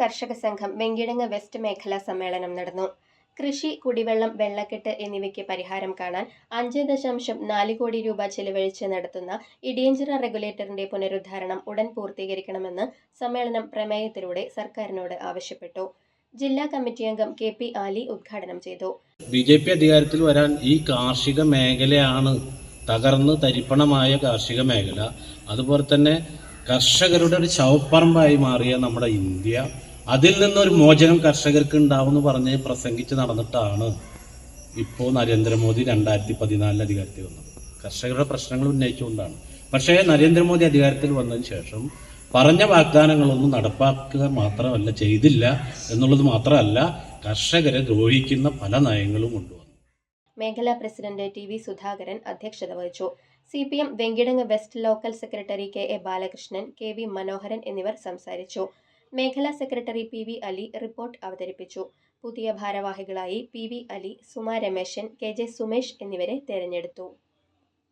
കർഷക സംഘം വെങ്കിടങ്ങ് വെസ്റ്റ് മേഖലാ സമ്മേളനം നടന്നു. കൃഷി കുടിവെള്ളം വെള്ളക്കെട്ട് എന്നിവയ്ക്ക് പരിഹാരം കാണാൻ അഞ്ച് ദശാംശം നാല് കോടി രൂപ ചെലവഴിച്ച് നടത്തുന്ന ഇടിയഞ്ചിറ റെഗുലേറ്ററിന്റെ പുനരുദ്ധാരണം ഉടൻ പൂർത്തീകരിക്കണമെന്ന് സമ്മേളനം പ്രമേയത്തിലൂടെ സർക്കാരിനോട് ആവശ്യപ്പെട്ടു. ജില്ലാ കമ്മിറ്റി അംഗം കെ പി ആലി ഉദ്ഘാടനം ചെയ്തു. ബി ജെ പി അധികാരത്തിൽ വരാൻ ഈ കാർഷിക മേഖലയാണ് തകർന്ന് തരിപ്പണമായ കാർഷിക മേഖല. അതുപോലെ തന്നെ കർഷകരുടെ ഒരു ശവപ്പറമ്പായി മാറിയ നമ്മുടെ ഇന്ത്യ. അതിൽ നിന്നൊരു മോചനം കർഷകർക്ക് ഉണ്ടാവുമെന്ന് പറഞ്ഞ് പ്രസംഗിച്ച് നടന്നിട്ടാണ് ഇപ്പോൾ നരേന്ദ്രമോദി രണ്ടായിരത്തി പതിനാലിൽ അധികാരത്തിൽ വന്നത്. കർഷകരുടെ പ്രശ്നങ്ങൾ ഉന്നയിച്ചുകൊണ്ടാണ്. പക്ഷേ നരേന്ദ്രമോദി അധികാരത്തിൽ വന്നതിന് ശേഷം പറഞ്ഞ വാഗ്ദാനങ്ങളൊന്നും നടപ്പാക്കുക മാത്രമല്ല ചെയ്തില്ല എന്നുള്ളത് മാത്രമല്ല കർഷകരെ ദ്രോഹിക്കുന്ന പല നയങ്ങളും കൊണ്ടുവന്നു. മേഖലാ പ്രസിഡന്റ് ടി വി സുധാകരൻ അധ്യക്ഷത വഹിച്ചു. C P M Venkitangu west local secretary K A Balakrishnan K V Manoharan എന്നിവർ സംസാരിച്ചു. മേഖലാ secretary P V Ali report അവതരിപ്പിച്ചു. പുതിയ ഭാരവാഹികളായി P V Ali Suma Rameshan K J Sumesh എന്നിവരെ തെരഞ്ഞെടുത്തു.